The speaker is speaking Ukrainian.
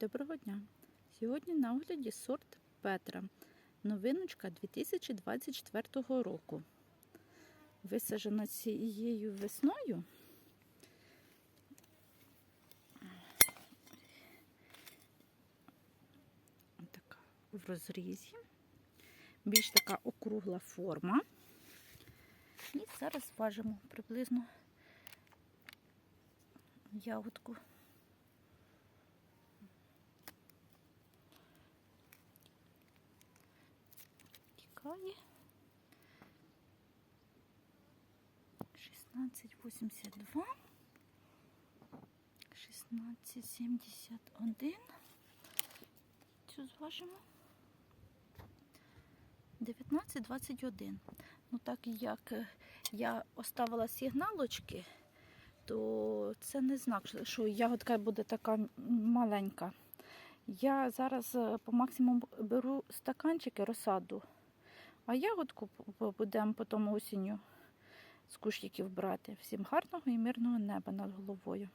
Доброго дня! Сьогодні на огляді сорт Петра. Новиночка 2024 року. Висаджена цією весною. Така в розрізі. Більш така округла форма. І зараз важимо приблизно ягодку. Тікає. 1682. 1671. Цю зважимо. 1921. Ну, так як е, я оставила сигналочки, то це не знак, що ягодка буде така маленька. Я зараз е, по максимуму беру стаканчики розсаду, а ягодку будемо потім осінню з кущиків брати. Всім гарного і мирного неба над головою.